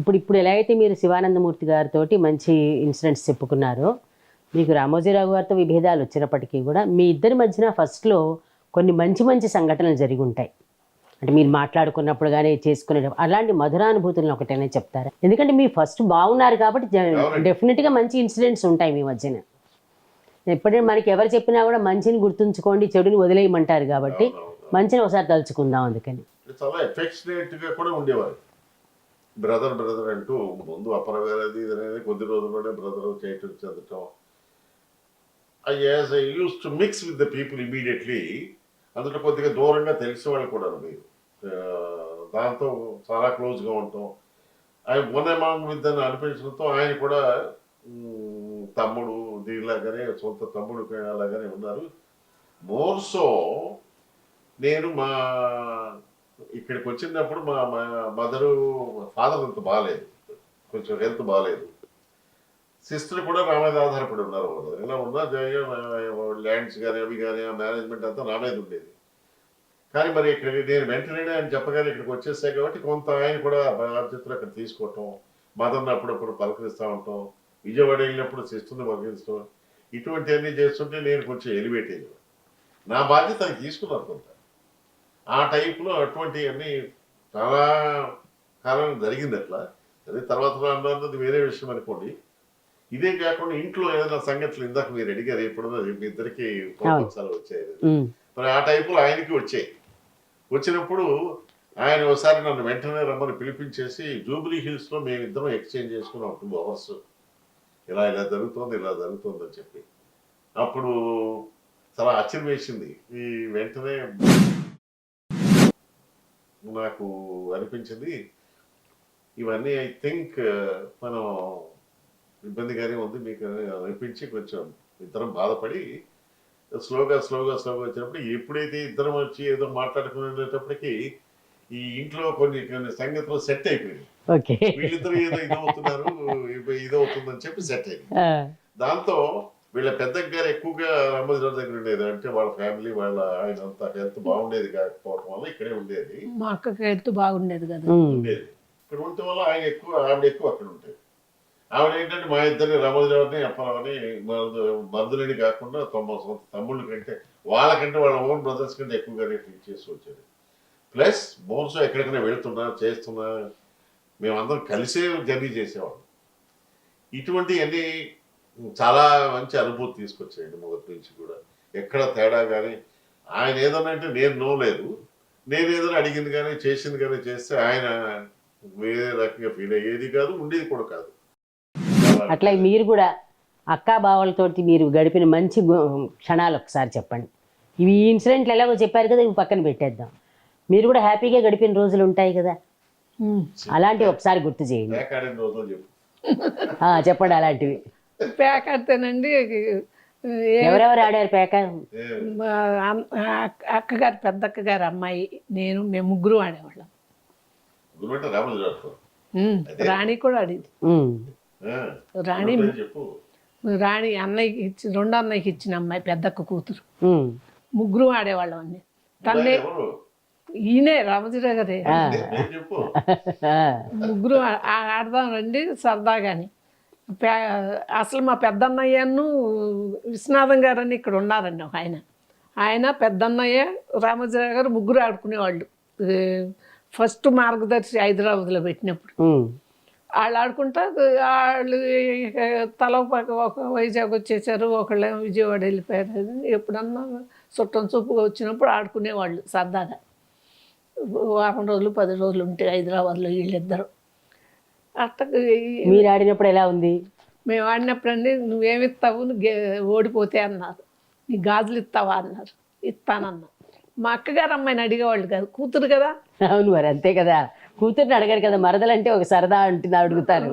ఇప్పుడు ఇప్పుడు ఎలా అయితే మీరు శివానందమూర్తి గారితో మంచి ఇన్సిడెంట్స్ చెప్పుకున్నారో మీకు రామోజీరావు గారితో విభేదాలు వచ్చినప్పటికీ కూడా మీ ఇద్దరి మధ్యన ఫస్ట్లో కొన్ని మంచి మంచి సంఘటనలు జరిగి ఉంటాయి. అంటే మీరు మాట్లాడుకున్నప్పుడు కానీ చేసుకునేటప్పుడు అలాంటి మధురానుభూతులను ఒకటైనా చెప్తారా? ఎందుకంటే మీరు ఫస్ట్ బాగున్నారు కాబట్టి. డెఫినెట్గా మంచి ఇన్సిడెంట్స్ ఉంటాయి మీ మధ్యన. ఎప్పుడైనా మనకి ఎవరు చెప్పినా కూడా మంచిని గుర్తుంచుకోండి చెడుని వదిలేయమంటారు కాబట్టి. మంచిని ఒకసారి తలుచుకుందాం అందుకని. చాలా ఎఫెక్షనేట్గా కూడా ఉండేవారు. బ్రదర్ బ్రదర్ అంటూ ముందు అపరవేరది ఇది అనేది కొద్ది రోజుల్లోనే బ్రదర్ చేయటం చెందటం. I as I use to mix with the people immediately అందులో కొద్దిగా దూరంగా తెలిసే వాళ్ళు కూడా మీరు. దాంతో చాలా క్లోజ్గా ఉంటాం. ఆయన వన్ అమాంగ్ విత్ అని అనిపించడంతో ఆయన కూడా తమ్ముడు దీనిలాగానే సొంత తమ్ముడు అలాగానే ఉన్నారు. మోర్ సో నేను మా ఇక్కడికి వచ్చినప్పుడు మా మా మదరు ఫాదర్ అంత బాగాలేదు కొంచెం హెల్త్ బాగాలేదు సిస్టర్ కూడా నా మీద ఆధారపడి ఉన్నారు వాళ్ళు. ఇలా ఉన్నా ల్యాండ్స్ కానీ అవి కానీ ఆ మేనేజ్మెంట్ అంతా నా మీద ఉండేది. కానీ మరి ఇక్కడ నేను వెంటనే ఆయన చెప్పగానే ఇక్కడికి వచ్చేసాయి కాబట్టి కొంత ఆయన కూడా బాధ్యతలు అక్కడ తీసుకోవటం మదర్ని అప్పుడప్పుడు పలకరిస్తూ ఉంటాం విజయవాడ వెళ్ళినప్పుడు సిస్టర్ని పలకరించడం ఇటువంటివన్నీ చేస్తుంటే నేను కొంచెం ఎలివేట్ అయ్యాను. నా బాధ్యత తీసుకున్నారు కొంత. ఆ టైప్లో అటువంటివన్నీ చాలా కాలం జరిగింది అట్లా. అదే తర్వాత అన్నది వేరే విషయం అనుకోండి. ఇదే కాకుండా ఇంట్లో ఏదైనా సంఘటనలు ఇందాక మీరు అడిగారు ఎప్పుడు మీ ఇద్దరికి కోపంసాలు వచ్చాయి. మరి ఆ టైపులో ఆయనకి వచ్చాయి. వచ్చినప్పుడు ఆయన ఒకసారి నన్ను వెంటనే రమ్మని పిలిపించేసి జూబ్లీ హిల్స్లో మేమిద్దరం ఎక్స్చేంజ్ చేసుకున్నాం టూ అవర్స్. ఇలా ఇలా జరుగుతోంది ఇలా జరుగుతోంది అని చెప్పి. అప్పుడు చాలా ఆశ్చర్యం వేసింది. ఈ వెంటనే నాకు అనిపించింది. ఇవన్నీ ఐ థింక్ మనం ఇబ్బందిగానే ఉంది. మీకు అని అనిపించి కొంచెం ఇద్దరం బాధపడి స్లోగా స్లోగా స్లోగా వచ్చినప్పుడు ఎప్పుడైతే ఇద్దరం వచ్చి ఏదో మాట్లాడుకునేటప్పటికి ఈ ఇంట్లో కొన్ని కొన్ని సంగతులు సెట్ అయిపోయింది వీళ్ళిద్దరు ఏదో ఇదవుతున్నారు ఇదో ఇదవుతుందని చెప్పి సెట్ అయింది దాంతో వీళ్ళ పెద్ద గారు ఎక్కువగా రామోజీరావు దగ్గర ఉండేది. అంటే వాళ్ళ ఫ్యామిలీ వాళ్ళ ఆయన అంతా హెల్త్ బాగుండేది కాకపోవడం వల్ల ఇక్కడే ఉండేది. మా అక్కకి హెల్త్ బాగుండేది కదా. ఉండేది. ఇక్కడ ఉండటం వల్ల ఆయన ఎక్కువ ఆవిడ ఎక్కువ అక్కడ ఉంటాయి ఆవిడ ఏంటంటే మా ఇద్దరిని రామోజీరావుని అప్పారావుని మరుదులని కాకుండా తమ సొంత తమ్ముళ్ళ కంటే వాళ్ళకంటే వాళ్ళ ఓన్ బ్రదర్స్ కంటే ఎక్కువగానే ట్రీట్ చేస్తూ వచ్చేది. ప్లస్ మోర్స్ ఎక్కడికైనా వెళ్తున్నా చేస్తున్నా మేమందరం కలిసే జర్నీ చేసేవాళ్ళం. ఇటువంటివన్నీ చాలా మంచి అనుభూతి తీసుకొచ్చాయండి మొదటి నుంచి కూడా. ఎక్కడ తేడా కానీ ఆయన ఏదన్నా అంటే నేను నో లేదు. నేను ఏదైనా అడిగింది కానీ చేసింది కానీ చేస్తే ఆయన వేరే రకంగా ఫీల్ అయ్యేది కాదు ఉండేది కూడా కాదు. అట్లా మీరు కూడా అక్కా బావలతోటి మీరు గడిపిన మంచి క్షణాలు ఒకసారి చెప్పండి. ఇవి ఈ ఇన్సిడెంట్లు ఎలాగో చెప్పారు కదా ఇవి పక్కన పెట్టేద్దాం. మీరు కూడా హ్యాపీగా గడిపిన రోజులు ఉంటాయి కదా. అలాంటివి ఒకసారి గుర్తు చేయండి. చెప్పండి అలాంటివి. ప్యాక్ ఆడితేనండి ఎవరెవరు ఆడారు పేక అక్కగారు పెద్ద అక్కగారు అమ్మాయి నేను మేము ముగ్గురు ఆడేవాళ్ళం. రాణి కూడా ఆడేది. రాణి రాణి అన్నయ్యకి ఇచ్చి రెండో అన్నయ్యకి ఇచ్చిన అమ్మాయి పెద్దక్క కూతురు. ముగ్గురు ఆడేవాళ్ళం అన్ని తన్నే ఈయనే రామజీరావు గారే. ముగ్గురు ఆడదాం రండి సరదాగాని. అసలు మా పెద్దన్నయ్యను విశ్వనాథం గారు అని ఇక్కడ ఉన్నారండి ఒక ఆయన. ఆయన పెద్దన్నయ్య రామజీరావు గారు ముగ్గురు ఆడుకునేవాళ్ళు. ఫస్ట్ మార్గదర్శి హైదరాబాద్లో పెట్టినప్పుడు. వాళ్ళు ఆడుకుంటా వాళ్ళు తల ఒక వైజాగ్ వచ్చేసారు ఒకళ్ళేమో విజయవాడ వెళ్ళిపోయారు. ఎప్పుడన్నా చుట్టం చూపుగా వచ్చినప్పుడు ఆడుకునేవాళ్ళు సరదాగా. వారం రోజులు పది రోజులు ఉంటే హైదరాబాద్లో వీళ్ళిద్దరు. అట్ట మీరు ఆడినప్పుడు ఎలా ఉంది? మేము ఆడినప్పుడు అండి నువ్వేమిస్తావు నువ్వు గే- ఓడిపోతే అన్నారు. నీ గాజులు ఇస్తావా? అన్నారు. ఇస్తానన్నా. మా అక్కగారు అమ్మాయిని అడిగేవాళ్ళు కాదు. కూతురు కదా. అవును మరి అంతే కదా. కూతుర్ని అడగారు కదా. మరదలంటే ఒక సరదా ఉంటుంది అడుగుతారు.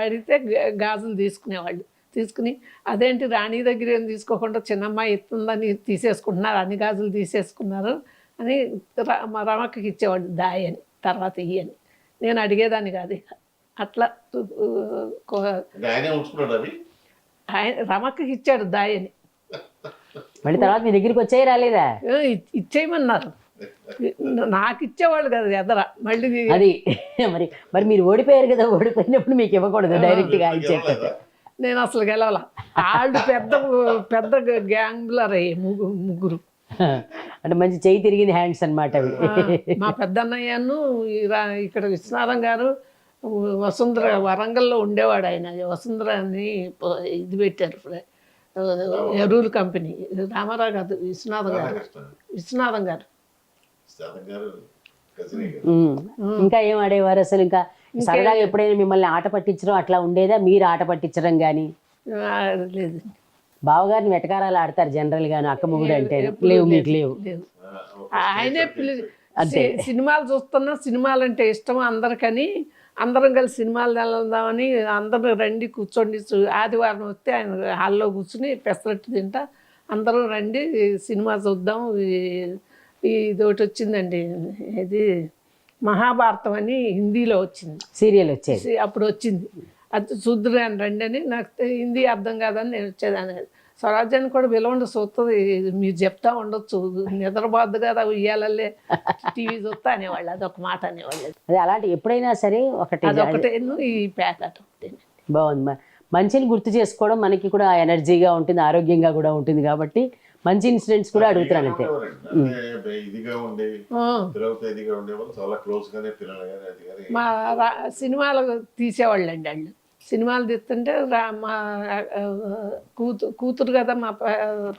అడిగితే గాజులు తీసుకునేవాళ్ళు. తీసుకుని అదేంటి రాణి దగ్గర ఏం తీసుకోకుండా చిన్నమ్మాయి ఇస్తుందని తీసేసుకుంటున్నారు అన్ని గాజులు తీసేసుకున్నారు అని మా రమక్కకి ఇచ్చేవాళ్ళు దాయి అని తర్వాత ఇయ్యని నేను అడిగేదాన్ని కాదు అట్లా ఆయనే ఇచ్చాడు దాయి అని మళ్ళీ తర్వాత మీ దగ్గరికి వచ్చాయి రాలేదా? ఇచ్చేయమన్నారు. నాకు ఇచ్చేవాళ్ళు కదా ఎదర. మళ్ళీ అది మరి మరి మీరు ఓడిపోయారు కదా ఓడిపోయినప్పుడు మీకు ఇవ్వకూడదు డైరెక్ట్గా ఆయన చెప్పారు. గెలవలేదా? నేను అసలు గెలవాల. వాళ్ళు పెద్ద పెద్ద గ్యాంగ్లర్ అయ్యి ముగ్గురు. ముగ్గురు అంటే మంచి చేయి తిరిగింది హ్యాండ్స్ అన్నమాట అవి. మా పెద్దన్నయ్యను ఇక్కడ విశ్వనాథం గారు వసుంధర వరంగల్లో ఉండేవాడు ఆయన. వసుంధర అని ఇది పెట్టారు ఎరువుల కంపెనీ. రామారావు గారు విశ్వనాథం గారు. విశ్వనాథం గారు. ఇంకా ఏం ఆడేవారు అసలు? ఇంకా సరదాగా ఎప్పుడైనా మిమ్మల్ని ఆట పట్టించడం అట్లా ఉండేదా? మీరు ఆట పట్టించడం కానీ లేదు బావగారిని వెటకారాలు ఆడతారు జనరల్ గాను అక్క మొగుడు అంటే. లేవు మీకు లేవు. ఆయనే సినిమాలు చూస్తున్నా సినిమాలు అంటే ఇష్టం అందరికని అందరం కలిసి సినిమాలు వెళ్దామని అందరూ రండి కూర్చోండి ఆదివారం వస్తే ఆయన హాల్లో కూర్చుని పెసరట్టు తింటా. అందరూ రండి సినిమా చూద్దాం ఈ- ఇది ఒకటి వచ్చిందండి ఇది మహాభారతం అని హిందీలో వచ్చింది. సీరియల్ వచ్చేది. సి- అప్పుడు వచ్చింది. అది చూద్దురాని రండి అని నాకు హిందీ అర్థం కాదని నేను వచ్చేదాన్ని స్వరాజ్యాన్ని కూడా పిలవండి చూస్తుంది మీరు చెప్తా ఉండొచ్చు. నిద్రపోద్దు కదా ఉయ్యాలల్లే. టీవీ చూస్తా అనేవాళ్ళు. అదొక మాట అనేవాళ్ళు. అదే అలాంటి ఎప్పుడైనా సరే ఒకటి అదొకటే ఈ ప్యాకెట్ ఒకటి బాగుంది. మంచిని గుర్తు చేసుకోవడం మనకి కూడా ఎనర్జీగా ఉంటుంది ఆరోగ్యంగా కూడా ఉంటుంది కాబట్టి మంచి ఇన్సిడెంట్స్ కూడా అడుగుతున్నాను అంతే. అది మా సినిమాలు తీసేవాళ్ళండి వాళ్ళు. సినిమాలు తీస్తుంటే రా మా ఆ, కూతు కూతురు కదా మా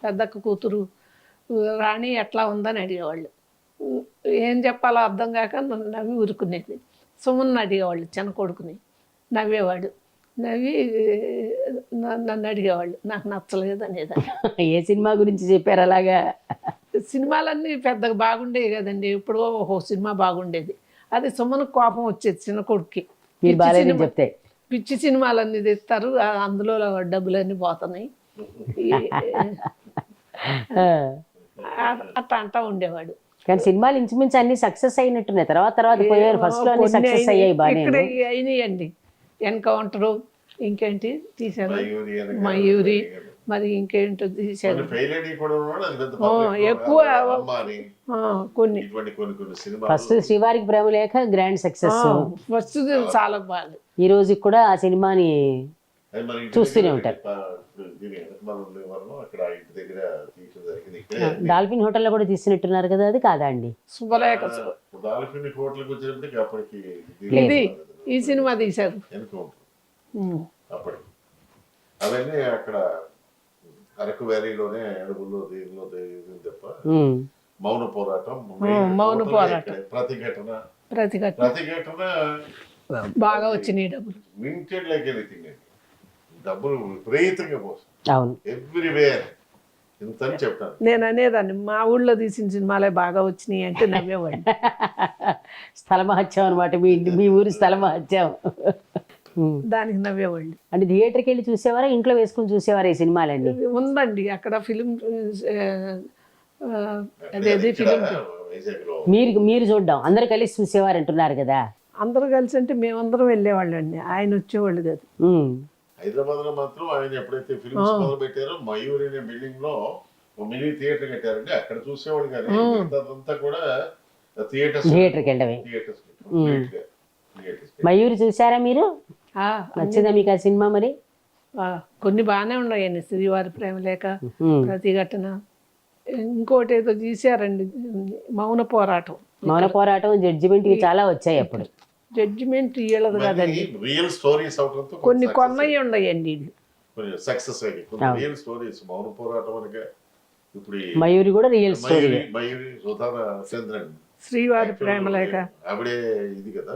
పెద్దక్క కూతురు రాణి ఎట్లా ఉందని అడిగేవాళ్ళు. ఏం చెప్పాలో అర్థం కాక నన్ను నవ్వి ఊరుకునేది. సుమన్ అడిగేవాళ్ళు చిన్న కొడుకుని. నవ్వేవాడు. నవ్వి నన్ను అడిగేవాళ్ళు నాకు నచ్చలేదు అనేదాన్ని. ఏ సినిమా గురించి చెప్పారు అలాగా? సినిమాలన్నీ పెద్దగా బాగుండేవి కదండి. ఎప్పుడో ఓ సినిమా బాగుండేది. అది సుమన్ కోపం వచ్చేది చిన్న కొడుక్కి. మీరు బాగాలేదని చెప్తే. పిచ్చి సినిమాలన్నీ తెస్తారు. ఆ అందులో డబ్బులన్నీ పోతున్నాయి. ఈ- ఆ. ఆ- అట్లా అంటా ఉండేవాడు. కానీ సినిమాలు ఇంచుమించు అన్ని సక్సెస్ అయినట్టున్నాయి. తర్వాత తర్వాత పోయారు ఫస్ట్లో అన్ని సక్సెస్ అయినాయి. అయ్యాయి బాగానే ఇక్కడ అయినాయండి. ఎన్కౌంటరు ఇంకేంటి తీశారు? మయూరి మరి ఇంకేంటో తీశారు. ఎక్కువ కొన్ని. ఇటువంటి కొన్ని కొన్ని సినిమాలు. ఫస్ట్ శ్రీవారికి ప్రేమ లేఖ గ్రాండ్ సక్సెస్ ఫస్ట్ చాలా బాగా ఈ రోజు కూడా ఆ సినిమాని చూస్తూనే ఉంటారు. డాల్ఫిన్ హోటల్లో కూడా తీసినట్టున్నారు కదా అది కాదా అండి? శుభలేఖ ఇది ఈ సినిమా తీశారు. అవన్నీ అక్కడ అరకు వ్యాలీలోనే అడవుల్లో దీనిలో దీని తప్ప. మౌన పోరాటం మౌన పోరాటం. ప్రతిఘటన. ప్రతిఘటన. ప్రతిఘటన బాగా వచ్చినాయి డబ్బులు. మింటెడ్ లైక్ ఎనీథింగ్ డబ్బులు విపరీతంగా అవును. ఎవ్రీవేర్ ఇంత అని చెప్తాను. నేను అనేదాన్ని మా ఊళ్ళో తీసిన సినిమాలే బాగా వచ్చినాయి అంటే నవ్వేవాడిని. స్థల మహత్యం అనమాట మీ ఇంటి మీ ఊరి స్థల మహత్యం. దానికి నవ్వేవాళ్ళు అంటే థియేటర్కి వెళ్ళి చూసేవారా? ఇంట్లో వేసుకుని చూసేవారా ఈ సినిమాలన్నీ? ఉందండి అక్కడ ఫిలిం అదేది ఫిలిం. మీరు మీరు చూడడం. అందరు కలిసి చూసేవారు అంటున్నారు కదా. అందరూ కలిసి అంటే మేమందరం వెళ్ళేవాళ్ళు అండి ఆయన వచ్చేవాళ్ళు కాదు. హైదరాబాద్లో మాత్రం ఆయన ఎప్పుడైతే ఫిల్మ్స్ మొదలు పెట్టారో మయూరి అనే బిల్డింగ్లో ఒక మినీ థియేటర్ కట్టారండి. అక్కడ చూసేవాడు కానీ మిగతాదంతా కూడా థియేటర్స్ థియేటర్కి వెళ్ళడమే. థియేటర్స్ మయూరి చూసారా మీరు? ఆ, నచ్చిందా మీకు ఆ సినిమా మరి? కొన్ని బాగానే ఉన్నాయండి. శ్రీవారి ప్రేమ లేక. ప్రతిఘటన. ఇంకోటి ఏదో తీశారండి. మౌన పోరాటం. మౌన పోరాటం జడ్జిమెంట్ చాలా వచ్చాయి అప్పుడు. జడ్జిమెంట్ ఇయ్యలదు కాదండి. రియల్ స్టోరీస్ అవడంతో కొన్ని కొన్నవి ఉన్నాయండి సక్సెస్ రియల్ స్టోరీస్ మౌన పోరాటం అనగా ఇప్పుడు మయూరి కూడా రియల్ స్టోరీ మయూరి సుధాన చంద్రన్ శ్రీవారి ప్రేమ లేక. ఆవిడే ఇది కదా?